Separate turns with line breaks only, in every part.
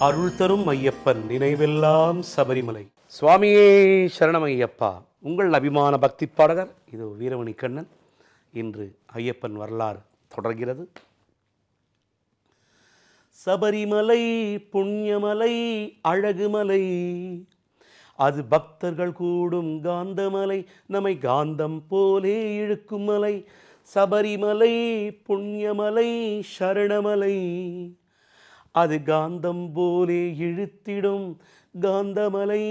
அருள் தரும் ஐயப்பன் நினைவெல்லாம் சபரிமலை. சுவாமியே சரணம் ஐயப்பா உங்கள் அபிமான பக்தி பாடகர் இது வீரமணி கண்ணன். இன்று ஐயப்பன் வரலாறு தொடர்கிறது. சபரிமலை புண்ணியமலை அழகுமலை. அது பக்தர்கள் கூடும் காந்தமலை நம்மை காந்தம் போலே இழுக்கும் மலை. சபரிமலை புண்ணியமலை சரணமலை. அது காந்தம் போலே இழுத்திடும் காந்தமலை.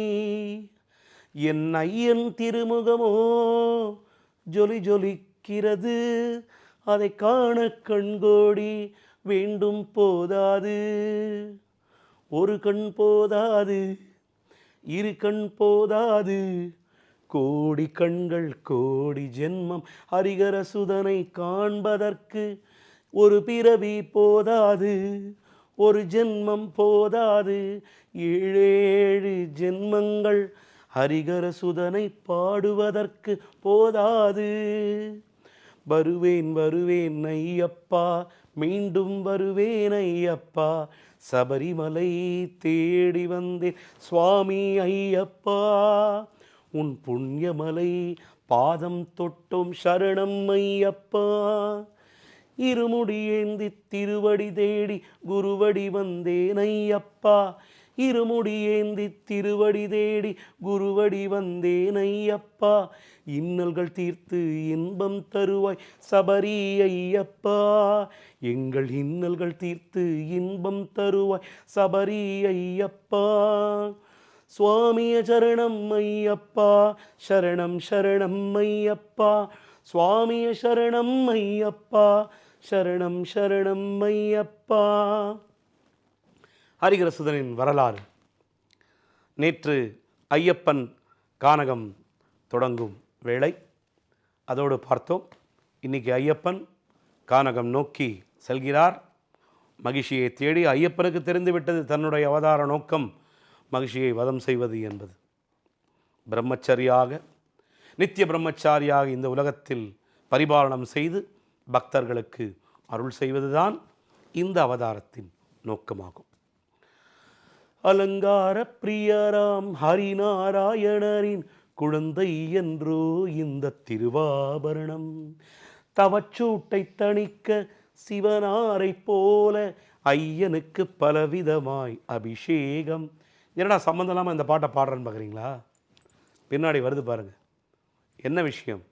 என் ஐயன் திருமுகமோ ஜொலி ஜொலிக்கிறது. அதை காண கண்கோடி வேண்டும் போதாது. ஒரு கண் போதாது இரு கண் போதாது. கோடி கண்கள் கோடி ஜென்மம் ஹரிகர சுதனை காண்பதற்கு ஒரு பிறவி போதாது. ஒரு ஜென்மம் போதாது. ஏழேழு ஜென்மங்கள் ஹரிகர சுதனை பாடுவதற்கு போதாது. வருவேன் வருவேன் ஐயப்பா மீண்டும் வருவேன் ஐயப்பா. சபரிமலை தேடி வந்தேன் சுவாமி ஐயப்பா. உன் புண்ணியமலை பாதம் தொட்டோம் சரணம் ஐயப்பா. இருமுடி ஏந்தி திருவடி தேடி குருவடி வந்தேன் ஐயப்பா இருமுடி ஏந்தி திருவடி தேடி குருவடி வந்தேன் ஐயப்பா இன்னல்கள் தீர்த்து இன்பம் தருவாய் சபரி ஐயப்பா எங்கள் இன்னல்கள் தீர்த்து இன்பம் தருவாய் சபரி ஐயப்பா சுவாமிய சரணம் ஐயப்பா சரணம் சரணம் ஐயப்பா. சுவாமிய சரணம் ஐயப்பா சரணம் சரணம் ஐயப்பா. ஹரிகரசுதனின் வரலாறு. நேற்று ஐயப்பன் கானகம் தொடங்கும் வேளை. அதோடு பார்த்தோம் இன்னைக்கு ஐயப்பன் கானகம் நோக்கி செல்கிறார். மகிழ்ச்சியை தேடி ஐயப்பனுக்கு தெரிந்துவிட்டது தன்னுடைய அவதார நோக்கம் மகிழ்ச்சியை வதம் செய்வது என்பது. பிரம்மச்சரியாக நித்திய பிரம்மச்சாரியாக இந்த உலகத்தில் பரிபாலனம் செய்து பக்தர்களுக்கு அருள் செய்வதுதான் இந்த அவதாரத்தின் நோக்கமாகும். அலங்கார பிரியராம் ஹரிநாராயணரின் குழந்தை என்றோ இந்த திருவாபரணம். தவச்சூட்டை தணிக்க சிவனாரை போல ஐயனுக்கு பலவிதமாய் அபிஷேகம். என்னடா சம்மந்தம் இல்லாமல் இந்த பாட்டை பாடுறேன்னு பார்க்குறீங்களா பின்னாடி வருது பாருங்கள் என்ன விஷயம்?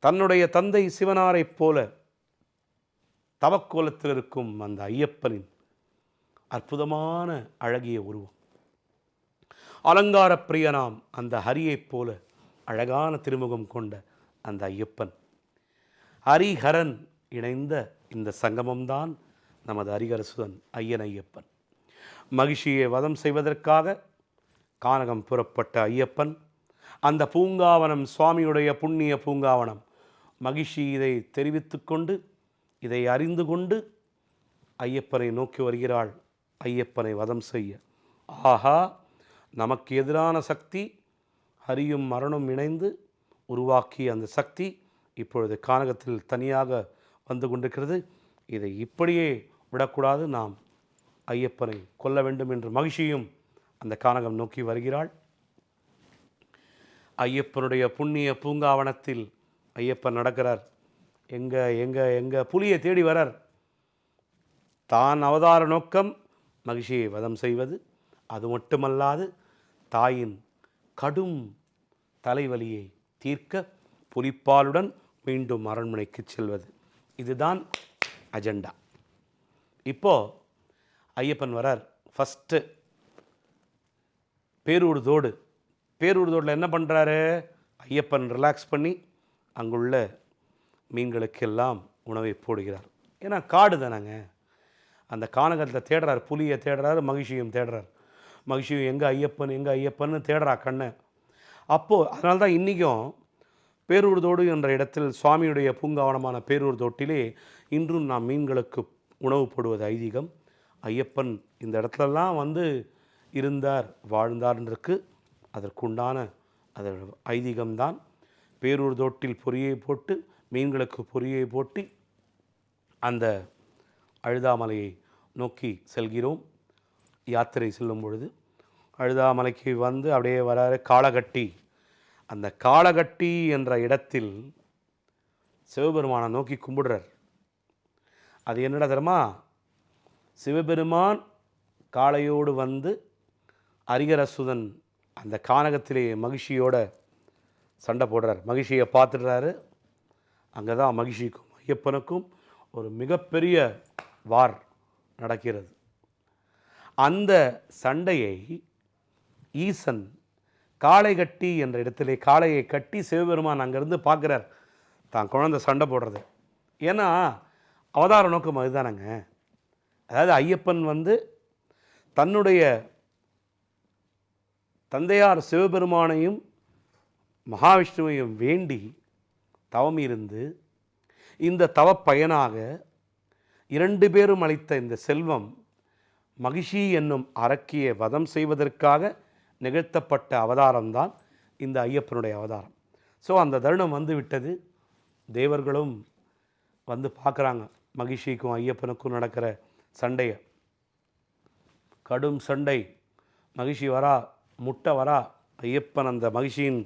தன்னுடைய தந்தை சிவனாரைப் போல தவக்கோலத்தில் இருக்கும் அந்த ஐயப்பனின் அற்புதமான அழகிய உருவம். அலங்கார பிரியனாம் அந்த ஹரியைப் போல அழகான திருமுகம் கொண்ட அந்த ஐயப்பன். ஹரிஹரன் இணைந்த இந்த சங்கமம்தான் நமது ஹரிகரசுதன் ஐயன் ஐயப்பன். மகிழ்ச்சியை வதம் செய்வதற்காக கானகம் புறப்பட்ட ஐயப்பன். அந்த பூங்காவனம் சுவாமியுடைய புண்ணிய பூங்காவனம். மகிழ்ச்சி இதை தெரிவித்து கொண்டு இதை அறிந்து கொண்டு ஐயப்பனை நோக்கி வருகிறாள் ஐயப்பனை வதம் செய்ய. ஆஹா நமக்கு எதிரான சக்தி ஹரியும் மரணம் இணைந்து உருவாக்கிய அந்த சக்தி இப்பொழுது கானகத்தில் தனியாக வந்து கொண்டிருக்கிறது. இதை இப்படியே விடக்கூடாது. நாம் ஐயப்பனை கொல்ல வேண்டும் என்று மகிழ்ச்சியும் அந்த கானகம் நோக்கி வருகிறாள். ஐயப்பனுடைய புண்ணிய பூங்காவனத்தில் ஐயப்பன் நடக்கிறார். எங்கள் எங்கள் எங்கள் புலியை தேடி வரார். தான் அவதார நோக்கம் மகிழ்ச்சியை வதம் செய்வது. அது மட்டுமல்லாது தாயின் கடும் தலைவலியை தீர்க்க புலிப்பாலுடன் மீண்டும் அரண்மனைக்கு செல்வது. இதுதான் அஜெண்டா. இப்போ ஐயப்பன் வரார். ஃபஸ்ட்டு பேரூர்தோடு பேரூர்தோடில் என்ன பண்ணுறாரு ஐயப்பன் ரிலாக்ஸ் பண்ணி அங்குள்ள மீன்களுக்கெல்லாம் உணவை போடுகிறார். ஏன்னா காடு தானேங்க. அந்த கானகத்தில் தேடுறார் புலியை தேடுறாரு மகிழ்ச்சியும் தேடுறார். மகிழ்ச்சியும் எங்கே ஐயப்பன் எங்கே ஐயப்பன்னு தேடுறா கண்ணை. அப்போது அதனால தான் இன்றைக்கும் பேரூர்தோடு என்ற இடத்தில் சுவாமியுடைய பூங்காவனமான பேரூர் தோட்டிலே இன்றும் நாம் மீன்களுக்கு உணவு போடுவது ஐதீகம். ஐயப்பன் இந்த இடத்துலலாம் வந்து இருந்தார் வாழ்ந்தார்ன்றிருக்கு. அதற்குண்டான அது ஐதீகம்தான். பேரூர் தோட்டில் பொறியை போட்டு மீன்களுக்கு பொறியை போட்டு அந்த அழுதாமலையை நோக்கி செல்கிறோம். யாத்திரை செல்லும் பொழுது அழுதாமலைக்கு வந்து அப்படியே வராரு காளகட்டி. அந்த காளகட்டி என்ற இடத்தில் சிவபெருமானை நோக்கி கும்பிடுறார். அது என்னடா தெரியுமா? சிவபெருமான் காளையோடு வந்து அரிகரசுதன் அந்த கானகத்திலே மகிழ்ச்சியோட சண்டை போடுறார். மகிழ்ச்சியை பார்த்துடுறாரு. அங்கே தான் மகிழ்ச்சிக்கும் ஐயப்பனுக்கும் ஒரு மிகப்பெரிய வார் நடக்கிறது. அந்த சண்டையை ஈசன் காளை கட்டி என்ற இடத்திலே காளையை கட்டி சிவபெருமான் அங்கேருந்து பார்க்குறார். தான் குழந்தை சண்டை போடுறது. ஏன்னா அவதார நோக்கம் அதுதானங்க. அதாவது ஐயப்பன் வந்து தன்னுடைய தந்தையார் சிவபெருமானையும் மகாவிஷ்ணுவையும் வேண்டி தவம் இருந்து இந்த தவப்பயனாக இரண்டு பேரும் அளித்த இந்த செல்வம் மகிஷி என்னும் அரக்கியை வதம் செய்வதற்காக நிகழ்த்தப்பட்ட அவதாரம்தான் இந்த ஐயப்பனுடைய அவதாரம். ஸோ அந்த தருணம் வந்து விட்டது தேவர்களும் வந்து பார்க்குறாங்க. மகிஷிக்கும் ஐயப்பனுக்கும் நடக்கிற சண்டையை. கடும் சண்டை. மகிழ்ச்சி வரா முட்டை வரா. ஐயப்பன் அந்த மகிழ்ச்சியின்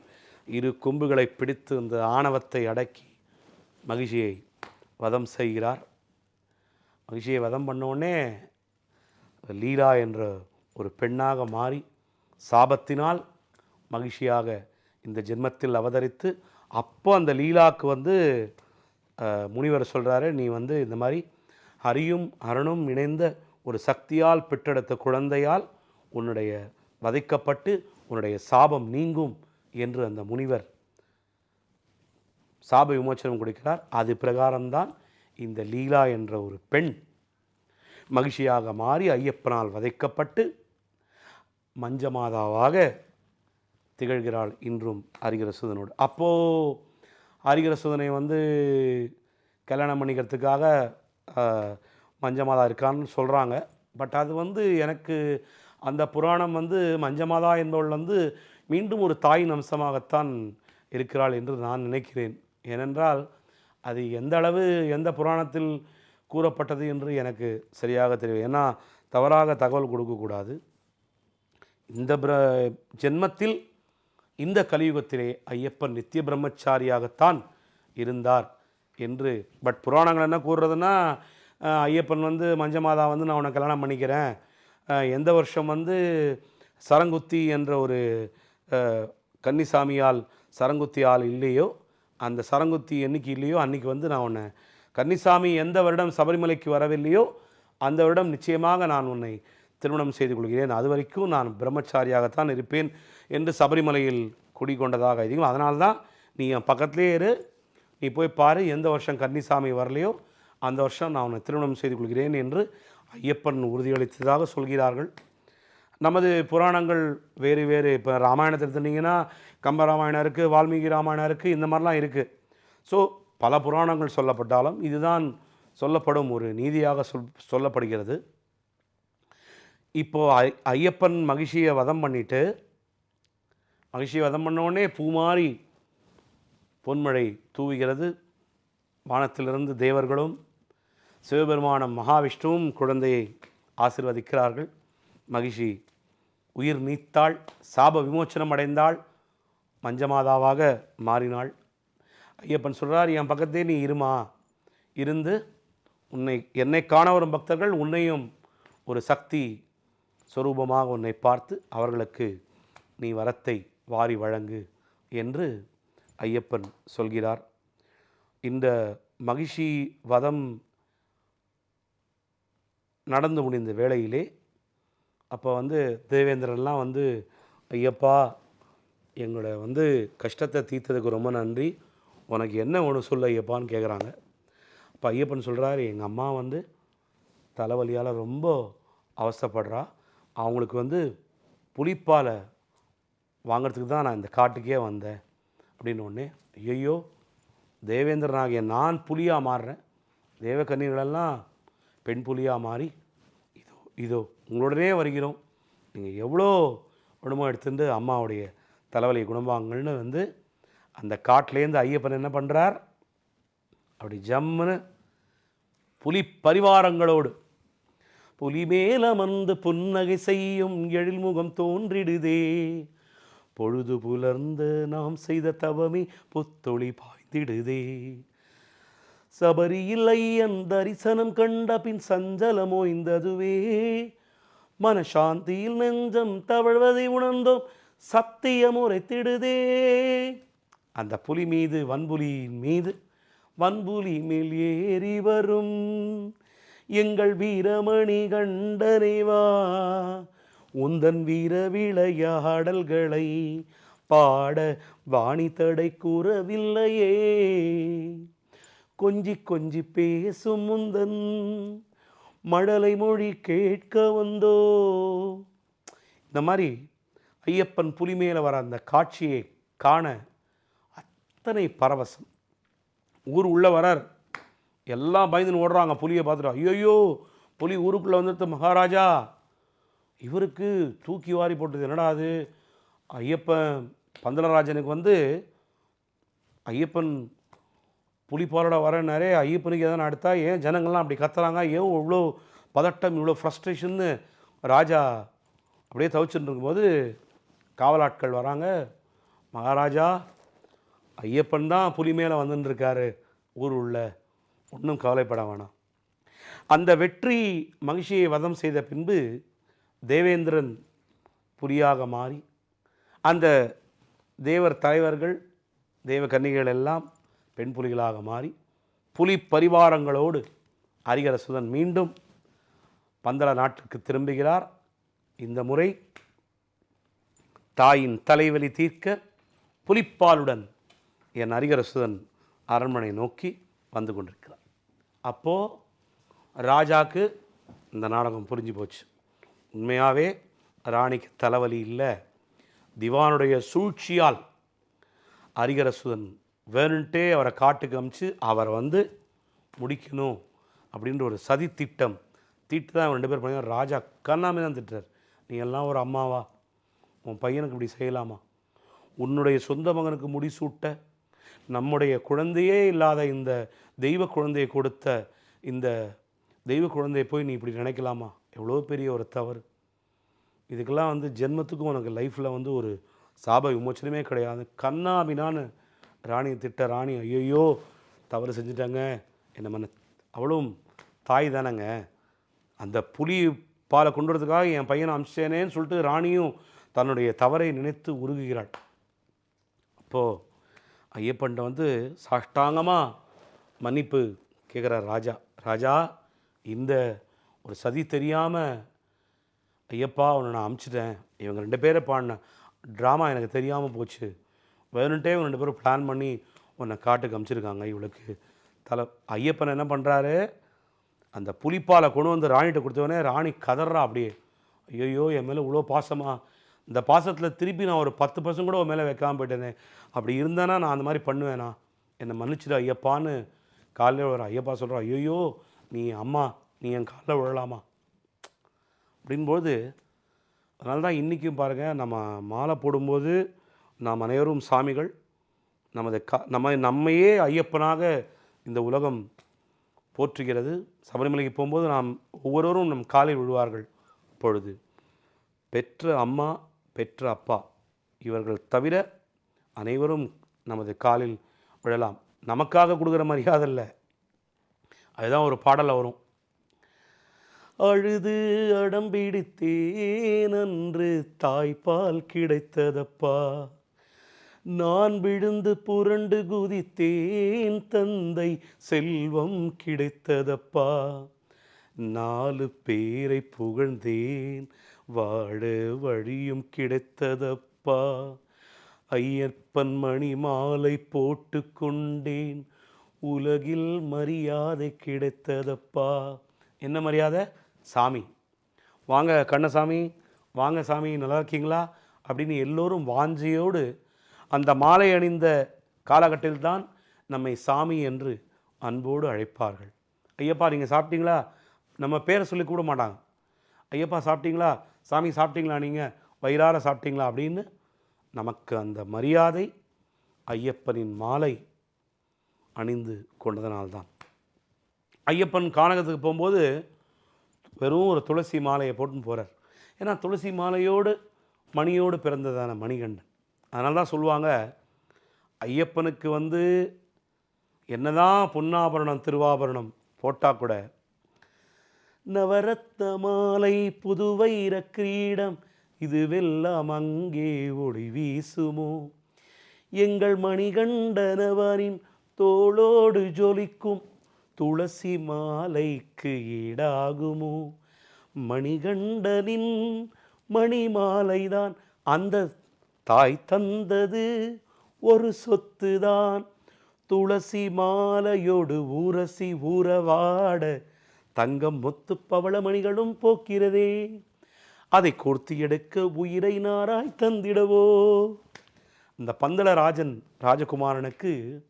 இரு கொம்புகளை பிடித்து அந்த ஆணவத்தை அடக்கி மகிழ்ச்சியை வதம் செய்கிறார். மகிழ்ச்சியை வதம் பண்ணோடனே லீலா என்ற ஒரு பெண்ணாக மாறி சாபத்தினால் மகிழ்ச்சியாக இந்த ஜென்மத்தில் அவதரித்து அப்போ அந்த லீலாக்கு வந்து முனிவர் சொல்கிறாரு நீ வந்து இந்த மாதிரி ஹரியும் அரணும் இணைந்த ஒரு சக்தியால் பெற்றெடுத்த குழந்தையால் உன்னுடைய வதைக்கப்பட்டு உன்னுடைய சாபம் நீங்கும். என்று அந்த முனிவர் சாப விமோச்சனம் கொடுக்கிறார். அது பிரகாரம்தான் இந்த லீலா என்ற ஒரு பெண் மகிழ்ச்சியாக மாறி ஐயப்பனால் வதைக்கப்பட்டு மஞ்சமாதாவாக திகழ்கிறாள் இன்றும் ஹரிகரசுதனோடு அப்போது ஹரிகரசுதனை வந்து கல்யாணம் பண்ணிக்கிறதுக்காக மஞ்சமாதா இருக்கான்னு சொல்கிறாங்க பட் அது வந்து எனக்கு அந்த புராணம் வந்து மஞ்சமாதா என்பவள் வந்து மீண்டும் ஒரு தாயின் அம்சமாகத்தான் இருக்கிறாள் என்று நான் நினைக்கிறேன். ஏனென்றால் அது எந்த அளவு எந்த புராணத்தில் கூறப்பட்டது என்று எனக்கு சரியாக தெரியும் ஏன்னா தவறாக தகவல் கொடுக்கக்கூடாது இந்த பிர ஜென்மத்தில் இந்த கலியுகத்திலே ஐயப்பன் நித்திய பிரம்மச்சாரியாகத்தான் இருந்தார் என்று பட் புராணங்கள் என்ன கூறுறதுன்னா ஐயப்பன் வந்து மஞ்சமாதா வந்து நான் உன்னை கல்யாணம் பண்ணிக்கிறேன். எந்த வருஷம் வந்து சரங்குத்தி என்ற ஒரு கன்னிசாமியால் சரங்குத்தி ஆள் இல்லையோ அந்த சரங்குத்தி என்னைக்கு இல்லையோ அன்றைக்கி வந்து நான் உன்னை கன்னிசாமி எந்த வருடம் சபரிமலைக்கு வரவில்லையோ அந்த வருடம் நிச்சயமாக நான் உன்னை திருமணம் செய்து கொள்கிறேன். அது வரைக்கும் நான் பிரம்மச்சாரியாகத்தான் இருப்பேன் என்று சபரிமலையில் குடிகொண்டதாக இதுவும் அதனால தான் நீ என் பக்கத்துலேயே இரு. நீ போய் பாரு எந்த வருஷம் கன்னிசாமி வரலையோ அந்த வருஷம் நான் உன்னை திருமணம் செய்து கொள்கிறேன் என்று ஐயப்பன் உறுதியளித்ததாக சொல்கிறார்கள். நமது புராணங்கள் வேறு வேறு. இப்போ ராமாயணத்தை எடுத்துட்டிங்கன்னா கம்ப ராமாயணம் இருக்குது வால்மீகி ராமாயணம் இருக்குது இந்த மாதிரிலாம் இருக்குது ஸோ பல புராணங்கள் சொல்லப்பட்டாலும் இதுதான் சொல்லப்படும் ஒரு நீதியாக சொல் சொல்லப்படுகிறது. இப்போது ஐ ஐயப்பன் மகிழ்ச்சியை வதம் பண்ணிட்டு மகிழ்ச்சியை வதம் பண்ணோடனே பூமாரி பொன்மழை தூவுகிறது. வானத்திலிருந்து தேவர்களும் சிவபெருமானம் மகாவிஷ்ணுவும் குழந்தையை ஆசிர்வதிக்கிறார்கள். மகிஷி. உயிர் நீத்தாள் சாப விமோச்சனம் அடைந்தாள் மஞ்சமாதாவாக மாறினாள். ஐயப்பன் சொல்கிறார் என் பக்கத்தே நீ இருமா? இருந்து உன்னை என்னை காண வரும் பக்தர்கள் உன்னையும் ஒரு சக்தி சொரூபமாக உன்னை பார்த்து அவர்களுக்கு நீ வரத்தை வாரி வழங்கு என்று ஐயப்பன் சொல்கிறார். இந்த மகிஷி வதம் நடந்து முடிந்த வேளையிலே அப்போ வந்து தேவேந்திரன்லாம் வந்து ஐயப்பா எங்களோட வந்து கஷ்டத்தை தீர்த்ததுக்கு ரொம்ப நன்றி. உனக்கு என்ன ஒன்று சொல்ல ஐயப்பான்னு கேட்குறாங்க அப்போ ஐயப்பன் சொல்கிறாரு எங்கள் அம்மா வந்து தலைவலியால் ரொம்ப அவசப்படுறா அவங்களுக்கு வந்து புளிப்பால் வாங்குறதுக்கு தான் நான் இந்த காட்டுக்கே வந்தேன். அப்படின்னு ஒன்று ஐயோ தேவேந்திரனாகிய நான் புலியாக மாறுறேன். தேவக்கன்னிகளெல்லாம் பெண் புலியாக மாறி இதோ உங்களுடனே வருகிறோம். நீங்கள் எவ்வளோ குடும்பம் எடுத்துட்டு அம்மாவுடைய தலைவலி குடும்பங்கள்னு வந்து அந்த காட்டிலேருந்து ஐயப்பன் என்ன பண்ணுறார் அப்படி ஜம்முன்னு புலி பரிவாரங்களோடு புலி மேலமர்ந்து புன்னகை செய்யும் எழில்முகம் தோன்றிடுதே. பொழுது புலர்ந்து நாம் செய்த தவமே புத்தொளி பாய்ந்திடுதே. சபரியில் ஐயன் தரிசனம் கண்ட பின் சஞ்சலமோய்ந்ததுவே மனசாந்தியில் நெஞ்சம் தவழ்வதை உணர்ந்தோம் சத்தியம் உரைத்திடுதே. அந்த புலி மீது வன்புலியின் மீது வன்புலி மேல் ஏறி வரும். எங்கள் வீரமணி கண்டனைவா உந்தன் வீர விளையாடல்களை பாட வாணி தடை கூறவில்லையே. கொஞ்சி கொஞ்சி பேசும் முந்தன் மழலை மொழி கேட்க வந்தோ. இந்த மாதிரி ஐயப்பன் புலி மேலே வர அந்த காட்சியை காண அத்தனை பரவசம். ஊர் உள்ள வரார். எல்லாம் பயந்துன்னு ஓடுறாங்க புலியை பார்த்துட்டு. ஐயோ புலி ஊருக்குள்ளே வந்துடுத்து மகாராஜா. இவருக்கு தூக்கி வாரி போட்டது என்னடா அது? ஐயப்பன் பந்தலராஜனுக்கு வந்து ஐயப்பன் புலிப்பாலோட வரனாரே ஐயப்பனுக்கு எதனா அடுத்தா ஏன் ஜனங்கள்லாம் அப்படி கத்துறாங்க? ஏன் இவ்வளோ பதட்டம் இவ்வளோ ஃப்ரஸ்ட்ரேஷன்னு ராஜா அப்படியே தவிச்சுட்டு இருக்கும்போது காவலாட்கள் வராங்க. மகாராஜா ஐயப்பன் தான் புலி மேலே வந்துன்னு இருக்காரு ஊர் உள்ள ஒன்றும் கவலைப்பட வேணாம். அந்த வெற்றி மகிழ்ச்சியை வதம் செய்த பின்பு தேவேந்திரன் புலியாக மாறி அந்த தேவர் தலைவர்கள் தேவ கன்னிகைகள் எல்லாம் பெண் புலிகளாக மாறி புலி பரிவாரங்களோடு அரிகரசுதன் மீண்டும் பந்தள நாட்டுக்கு திரும்புகிறார். இந்த முறை தாயின் தலைவலி தீர்க்க புலிப்பாலுடன் என் அரிகரசுதன் அரண்மனை நோக்கி வந்து கொண்டிருக்கிறார். அப்போது ராஜாக்கு இந்த நாடகம் புரிஞ்சு போச்சு. உண்மையாகவே ராணிக்கு தலைவலி இல்லை. திவானுடைய சூழ்ச்சியால் அரிகரசுதன் வேணுன்ட்டே அவரை காட்டுக்கு அமிச்சு அவரை வந்து முடிக்கணும் அப்படின்ற ஒரு சதி திட்டம். தீட்டு தான் ரெண்டு பேர் பண்ணி ராஜா கண்ணாமே தான் திட்டுறார். நீ எல்லாம் ஒரு அம்மாவா? உன் பையனுக்கு இப்படி செய்யலாமா? உன்னுடைய சொந்த மகனுக்கு முடிசூட்ட நம்முடைய குழந்தையே இல்லாத இந்த தெய்வ குழந்தையை கொடுத்த இந்த தெய்வ குழந்தையை போய் நீ இப்படி நினைக்கலாமா? எவ்வளோ பெரிய ஒரு தவறு. இதுக்கெல்லாம் வந்து ஜென்மத்துக்கும் உனக்கு லைஃப்பில் வந்து ஒரு சாப விமோச்சனமே கிடையாது. கண்ணாபினான்னு ராணியை திட்ட ராணி ஐயோ தவறு செஞ்சுட்டாங்க. என்ன மன்ன அவளும் தாய் தானேங்க. அந்த புலி பாலை கொண்டு வரதுக்காக என் பையனை அமிச்சேனேன்னு சொல்லிட்டு ராணியும் தன்னுடைய தவறை நினைத்து உருகுகிறாள். அப்போது ஐயப்பன்ட்ட வந்து சாஷ்டாங்கமாக மன்னிப்பு கேட்குறார் ராஜா. ராஜா இந்த ஒரு சதி தெரியாமல் ஐயப்பா உன்னை நான் அமுச்சிட்டேன். இவங்க ரெண்டு பேரை பாடின ட்ராமா எனக்கு தெரியாமல் போச்சு. வேணுன்ட்டே இவங்க ரெண்டு பேரும் பிளான் பண்ணி உன்னை காட்டுக்கு அமிச்சிருக்காங்க. இவளுக்கு தலை ஐயப்பன் என்ன பண்ணுறாரு அந்த புலிப்பாலை கொண்டு வந்து ராணிகிட்ட கொடுத்தவொடனே ராணி கதறா அப்படியே. ஐயோ என் மேலே இவ்வளோ பாசமாக இந்த பாசத்தில் திருப்பி நான் ஒரு பத்து பர்சன்ட் கூட உன் மேலே வைக்காமல் போயிட்டேனே. அப்படி இருந்தேனா நான் அந்த மாதிரி பண்ணுவேனா? என்னை மன்னிச்சிடு ஐயப்பான்னு காலையில் ஒரு ஐயப்பா சொல்கிறான் ஐயோ நீ அம்மா நீ என் காலில் விழலாமா? அப்படின்போது அதனால தான் இன்றைக்கும் பாருங்கள் நம்ம மாலை போடும்போது நாம் அனைவரும் சாமிகள். நமது க நம்ம நம்மையே ஐயப்பனாக இந்த உலகம் போற்றுகிறது. சபரிமலைக்கு போகும்போது நாம் ஒவ்வொருவரும் நம் காலில் விழுவார்கள். அப்பொழுது பெற்ற அம்மா பெற்ற அப்பா இவர்கள் தவிர அனைவரும் நமது காலில் விழலாம். நமக்காக கொடுக்குற மரியாதை இல்லை. அதுதான் ஒரு பாடலில் வரும். அழுது அடம்பிடித்தேன் அன்று தாய்ப்பால் கிடைத்ததப்பா நான் விழுந்து புரண்டு குதித்தேன் தந்தை செல்வம் கிடைத்ததப்பா. நாலு பேரை புகழ்ந்தேன் வாழ வழியும் கிடைத்ததப்பா. ஐயப்பன் மணி மாலை போட்டு கொண்டேன் உலகில் மரியாதை கிடைத்ததப்பா. என்ன மரியாதை? சாமி. வாங்க கண்ணசாமி வாங்க சாமி நல்லா இருக்கீங்களா? அப்படின்னு எல்லோரும் வாஞ்சியோடு அந்த மாலை அணிந்த காலகட்டத்தில்தான் நம்மை சாமி என்று அன்போடு அழைப்பார்கள். ஐயப்பா நீங்கள் சாப்பிட்டீங்களா? நம்ம பேரை சொல்லி கூட மாட்டாங்க. ஐயப்பா சாப்பிட்டீங்களா? சாமி சாப்பிட்டீங்களா நீங்கள் வயிறார சாப்பிட்டீங்களா? அப்படின்னு நமக்கு அந்த மரியாதை ஐயப்பனின் மாலை அணிந்து கொண்டதனால்தான். ஐயப்பன் கானகத்துக்கு போகும்போது வெறும் ஒரு துளசி மாலையை போட்டுன்னு போகிறார் ஏன்னா துளசி மாலையோடு மணியோடு பிறந்ததான மணிகண்டன். அதனால தான் சொல்லுவாங்க ஐயப்பனுக்கு வந்து என்னதான் பொன்னாபரணம் திருவாபரணம் போட்டால் கூட நவரத்த மாலை புதுவைர கிரீடம் இதுவெல்லாம் அங்கே ஒளி வீசுமோ? எங்கள் மணிகண்டனவரின் தோளோடு ஜொலிக்கும் துளசி மாலைக்கு ஈடாகுமோ? மணிகண்டனின் மணிமாலைதான் அந்த தாய் தந்தது ஒரு சொத்துதான். துளசி மாலையோடு ஊரசி ஊறவாட தங்கம் மொத்து பவளமணிகளும் போக்கிறதே. அதை கோர்த்து எடுக்க உயிரை நாராய் தந்திடவோ. இந்த பந்தளராஜன் ராஜகுமாரனுக்கு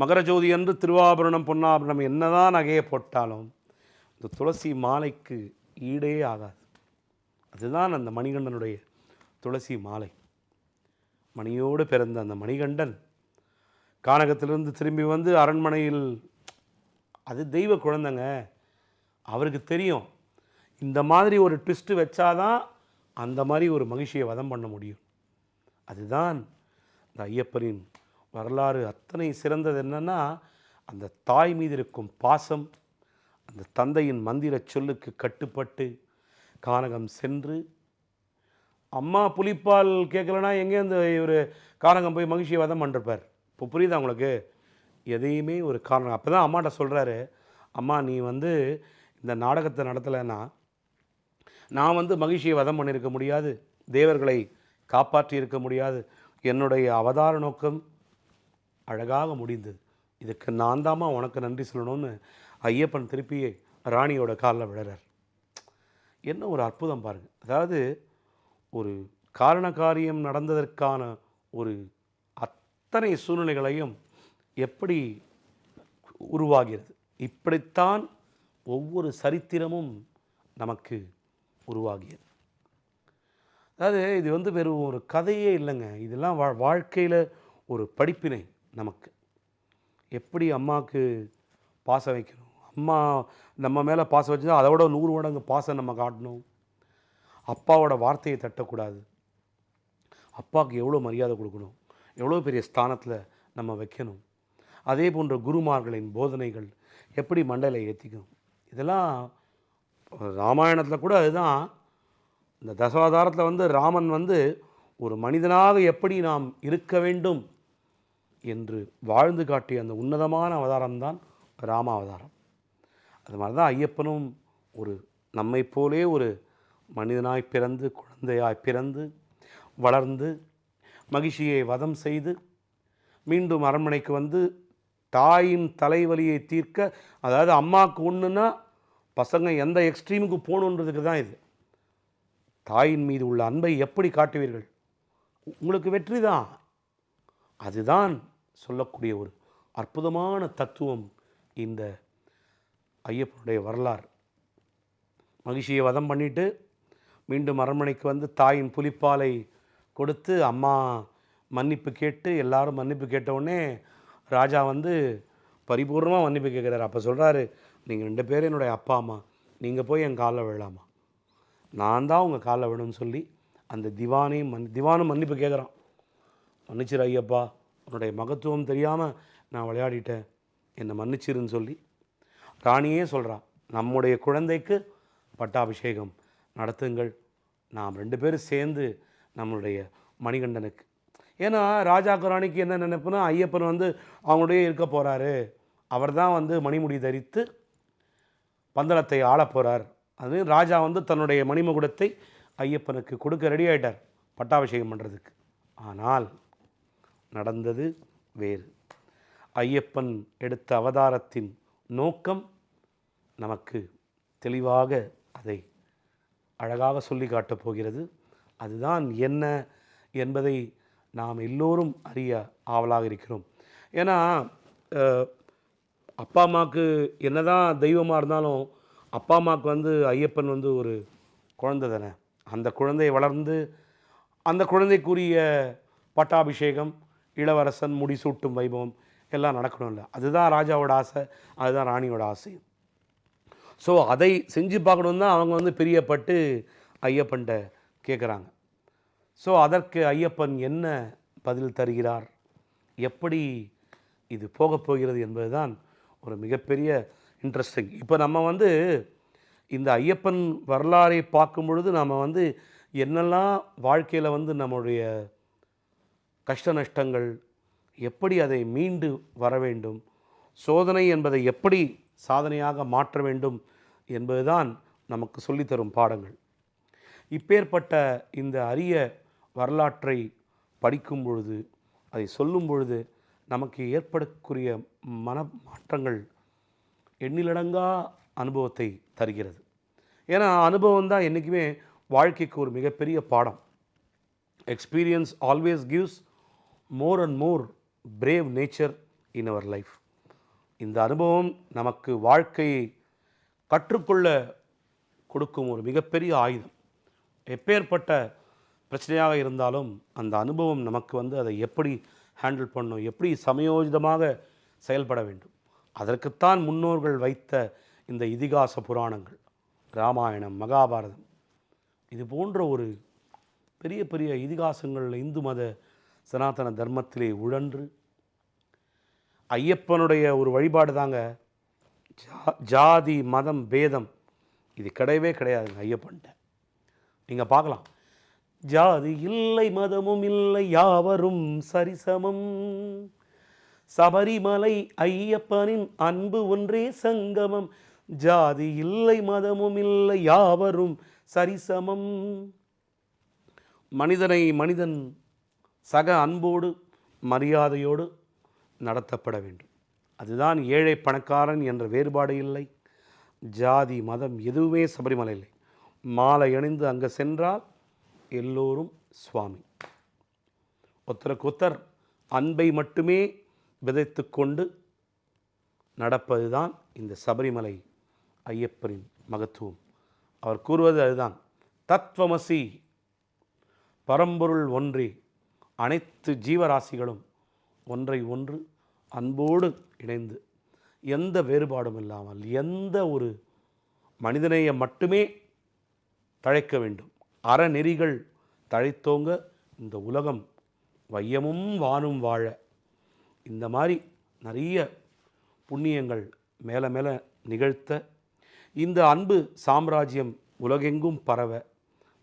மகரஜோதி என்று திருவாபரணம் பொன்னாபரணம் என்னதான் நகையை போட்டாலும் இந்த துளசி மாலைக்கு ஈடே ஆகாது. அதுதான் அந்த மணிகண்டனுடைய துளசி மாலை. மணியோடு பிறந்த அந்த மணிகண்டன் கானகத்திலிருந்து திரும்பி வந்து அரண்மனையில் அது தெய்வ குழந்தைங்க அவருக்கு தெரியும். இந்த மாதிரி ஒரு ட்விஸ்ட்டு வச்சாதான் அந்த மாதிரி ஒரு மகிழ்ச்சியை வதம் பண்ண முடியும். அதுதான் இந்த ஐயப்பனின் வரலாறு. அத்தனை சிறந்தது என்னன்னா அந்த தாய் மீது இருக்கும் பாசம் அந்த தந்தையின் மந்திர சொல்லுக்கு கட்டுப்பட்டு கானகம் சென்று அம்மா புலிப்பால் கேட்கலன்னா எங்கே இந்த இவர் கானகம் போய் மகிழ்ச்சியை வதம் பண்ணிருப்பார் இப்போ புரியுதா உங்களுக்கு? எதையுமே ஒரு காரணம். அப்போ தான் அம்மாட்ட சொல்கிறாரு அம்மா நீ வந்து இந்த நாடகத்தை நடத்தலைன்னா நான் வந்து மகிழ்ச்சியை வதம் பண்ணியிருக்க முடியாது. தேவர்களை காப்பாற்றி இருக்க முடியாது. என்னுடைய அவதார நோக்கம் அழகாக முடிந்தது. இதுக்கு நான் தாம்மா உனக்கு நன்றி சொல்லணும்னு ஐயப்பன் திருப்பி ராணியோட காலில் விழறார். என்ன ஒரு அற்புதம் பாருங்கள் அதாவது ஒரு காரண காரியம் நடந்ததற்கான ஒரு அத்தனை சூழ்நிலைகளையும் எப்படி உருவாகிறது? இப்படித்தான் ஒவ்வொரு சரித்திரமும் நமக்கு உருவாகியது அதாவது இது வந்து வெறும் ஒரு கதையே இல்லைங்க. இதெல்லாம் வா வாழ்க்கையில் ஒரு படிப்பினை நமக்கு. எப்படி அம்மாவுக்கு பாசம் வைக்கணும்? அம்மா நம்ம மேலே பாசம் வச்சுருந்தா அதை விட நூறு மடங்கு பாசம் நம்ம காட்டணும். அப்பாவோட வார்த்தையை தட்டக்கூடாது. அப்பாவுக்கு எவ்வளோ மரியாதை கொடுக்கணும்? எவ்வளோ பெரிய ஸ்தானத்தில் நம்ம வைக்கணும்? அதே போன்ற குருமார்களின் போதனைகள் எப்படி மண்டலை ஏற்றிக்கணும் இதெல்லாம் ராமாயணத்தில் கூட அதுதான். இந்த தசாவதாரத்தில் வந்து ராமன் வந்து ஒரு மனிதனாக எப்படி நாம் இருக்க வேண்டும் என்று வாழ்ந்து காட்டிய அந்த உன்னதமான அவதாரம் தான் ராம அவதாரம் அது மாதிரி தான் ஐயப்பனும் ஒரு நம்மை போலே ஒரு மனிதனாய் பிறந்து குழந்தையாய் பிறந்து வளர்ந்து மகிழ்ச்சியை வதம் செய்து மீண்டும் அரண்மனைக்கு வந்து தாயின் தலைவலியை தீர்க்க அதாவது அம்மாவுக்கு ஒன்றுன்னா பசங்க எந்த எக்ஸ்ட்ரீமுக்கு போகணுன்றதுக்கு தான் இது. தாயின் மீது உள்ள அன்பை எப்படி காட்டுவீர்கள்? உங்களுக்கு வெற்றி தான். அதுதான் சொல்லக்கூடிய ஒரு அற்புதமான தத்துவம் இந்த ஐயப்பனுடைய வரலாறு. மகிழ்ச்சியை வதம் பண்ணிவிட்டு மீண்டும் அரண்மனைக்கு வந்து தாயின் புலிப்பாலை கொடுத்து அம்மா மன்னிப்பு கேட்டு எல்லாரும் மன்னிப்பு கேட்டவுடனே ராஜா வந்து பரிபூர்ணமாக மன்னிப்பு கேட்குறாரு. அப்போ சொல்கிறாரு நீங்கள் ரெண்டு பேரும் என்னுடைய அப்பா அம்மா. நீங்கள் போய் என் காலில் விழலாமா? நான் தான் உங்கள் காலில் விழணும்னு சொல்லி அந்த திவானையும் மன் திவானும் மன்னிப்பு கேட்குறான். மன்னிச்சிரு ஐயப்பா. உன்னுடைய மகத்துவம் தெரியாமல் நான் விளையாடிட்டேன். என்னை மன்னிச்சிருன்னு சொல்லி ராணியே சொல்கிறான் நம்முடைய குழந்தைக்கு பட்டாபிஷேகம். நடத்துங்கள். நாம் ரெண்டு பேரும் சேர்ந்து நம்மளுடைய மணிகண்டனுக்கு. ஏன்னா ராஜாக்கு ராணிக்கு என்ன நினைப்புனா ஐயப்பன் வந்து அவங்களுடைய இருக்க போகிறாரு அவர் தான் வந்து மணிமுடி தரித்து பந்தளத்தை ஆளப் போகிறார் அது ராஜா வந்து தன்னுடைய மணிமகுடத்தை ஐயப்பனுக்கு கொடுக்க ரெடி ஆகிட்டார் பட்டாபிஷேகம் பண்ணுறதுக்கு ஆனால் நடந்தது வேறு. ஐயப்பன் எடுத்த அவதாரத்தின் நோக்கம் நமக்கு தெளிவாக அதை அழகாக சொல்லி காட்டப் போகிறது. அதுதான் என்ன என்பதை நாம் எல்லோரும் அறிய ஆவலாக இருக்கிறோம். ஏன்னா அப்பா அம்மாவுக்கு என்னதான் தெய்வமாக இருந்தாலும் அப்பா அம்மாவுக்கு வந்து ஐயப்பன் வந்து ஒரு குழந்தை தானே. அந்த குழந்தை வளர்ந்து அந்த குழந்தைக்குரிய பட்டாபிஷேகம் இளவரசன் முடிசூட்டும் வைபவம் எல்லாம் நடக்கணும்ல. அதுதான் ராஜாவோட ஆசை அதுதான் ராணியோட ஆசை ஸோ அதை செஞ்சு பார்க்கணும் தான் அவங்க வந்து பிரியப்பட்டு ஐயப்பன்கிட்ட கேட்குறாங்க ஸோ அதற்கு ஐயப்பன் என்ன பதில் தருகிறார்? எப்படி இது போகப் போகிறது என்பதுதான் ஒரு மிகப்பெரிய இன்ட்ரெஸ்டிங் இப்போ நம்ம வந்து இந்த ஐயப்பன் வரலாறை பார்க்கும் பொழுது நம்ம வந்து என்னெல்லாம் வாழ்க்கையில் வந்து நம்முடைய கஷ்ட நஷ்டங்கள் எப்படி அதை மீண்டு வர வேண்டும் சோதனை என்பதை எப்படி சாதனையாக மாற்ற வேண்டும் என்பதுதான் நமக்கு சொல்லித்தரும் பாடங்கள். இப்பேற்பட்ட இந்த அரிய வரலாற்றை படிக்கும் பொழுது அதை சொல்லும் பொழுது நமக்கு ஏற்படக்கூடிய மன மாற்றங்கள் எண்ணிலடங்கா அனுபவத்தை தருகிறது. ஏன்னா அனுபவம் தான் என்றைக்குமே வாழ்க்கைக்கு ஒரு மிகப்பெரிய பாடம். Experience always gives more and more brave nature in our life இந்த அனுபவம் நமக்கு வாழ்க்கையை கற்றுக்கொள்ள கொடுக்கும் ஒரு மிகப்பெரிய ஆயுதம். எப்பேற்பட்ட பிரச்சனையாக இருந்தாலும் அந்த அனுபவம் நமக்கு வந்து அதை எப்படி ஹேண்டில் பண்ணும் எப்படி சமயோஜிதமாக செயல்பட வேண்டும். அதற்குத்தான் முன்னோர்கள் வைத்த இந்த இதிகாச புராணங்கள் ராமாயணம் மகாபாரதம் இது போன்ற ஒரு பெரிய பெரிய இதிகாசங்களில் இந்து மத சனாதன தர்மத்திலே உழன்று ஐயப்பனுடைய ஒரு வழிபாடு தாங்க. ஜா ஜாதி மதம் பேதம். இது கிடையவே கிடையாதுங்க ஐயப்பன்ட்ட. நீங்கள் பார்க்கலாம். ஜாதி இல்லை மதமும் இல்லை யாவரும் சரிசமம். சபரிமலை ஐயப்பனின் அன்பு ஒன்றே சங்கமம். ஜாதி இல்லை மதமும் இல்லை யாவரும் சரிசமம். மனிதனை மனிதன் சக அன்போடு மரியாதையோடு நடத்தப்பட வேண்டும். அதுதான் ஏழை பணக்காரன் என்ற வேறுபாடு இல்லை. ஜாதி மதம் எதுவுமே சபரிமலை இல்லை. மாலை அணிந்து அங்கே சென்றால் எல்லோரும் சுவாமி. ஒருத்தருக்கு ஒருத்தர் அன்பை மட்டுமே விதைத்து கொண்டு நடப்பது தான் இந்த சபரிமலை ஐயப்பனின் மகத்துவம். அவர் கூறுவது அதுதான். தத்வமசி பரம்பொருள் ஒன்றே அனைத்து ஜீவராசிகளும் ஒன்றை ஒன்று அன்போடு இணைந்து எந்த வேறுபாடும் இல்லாமல் எந்த ஒரு மனிதநேய மட்டுமே தழைக்க வேண்டும். அறநெறிகள் தழைத்தோங்க இந்த உலகம் வையமும் வானும் வாழ. இந்த மாதிரி நிறைய புண்ணியங்கள் மேலே மேலே நிகழ்த்த இந்த அன்பு சாம்ராஜ்யம் உலகெங்கும் பரவ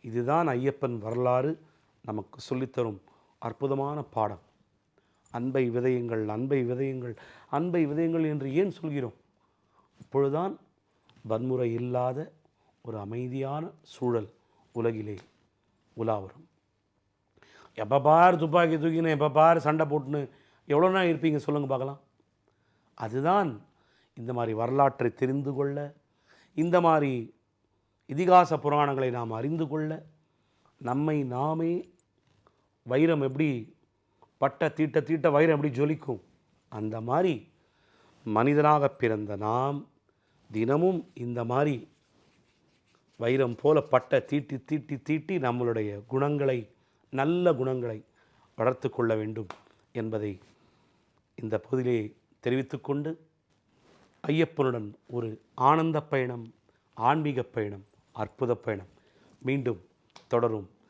இதுதான் ஐயப்பன் வரலாறு நமக்கு சொல்லித்தரும் அற்புதமான பாடம். அன்பை விதையுங்கள் அன்பை விதையுங்கள். அன்பை விதையுங்கள் என்று ஏன் சொல்கிறோம்? அப்பொழுதுதான் வன்முறை இல்லாத ஒரு அமைதியான சூழல் உலகிலே உலா வரும். எப்போ பார் துப்பாக்கி தூக்கின்னு எப்போ பார் சண்டை போட்டுன்னு எவ்வளோ நாள் இருப்பீங்க சொல்லுங்கள் பார்க்கலாம். அதுதான் இந்த மாதிரி வரலாற்றை தெரிந்து கொள்ள இந்த மாதிரி இதிகாச புராணங்களை நாம் அறிந்து கொள்ள நம்மை நாமே வைரம் எப்படி பட்ட தீட்ட தீட்ட வைரம் எப்படி ஜொலிக்கும். அந்த மாதிரி மனிதனாக பிறந்த நாம் தினமும் இந்த மாதிரி வைரம் போல பட்ட தீட்டி தீட்டி தீட்டி நம்மளுடைய குணங்களை நல்ல குணங்களை வளர்த்து கொள்ள வேண்டும் என்பதை இந்த பகுதியிலே தெரிவித்துக்கொண்டு ஐயப்பனுடன் ஒரு ஆனந்த பயணம் ஆன்மீக பயணம் அற்புத பயணம் மீண்டும் தொடரும்.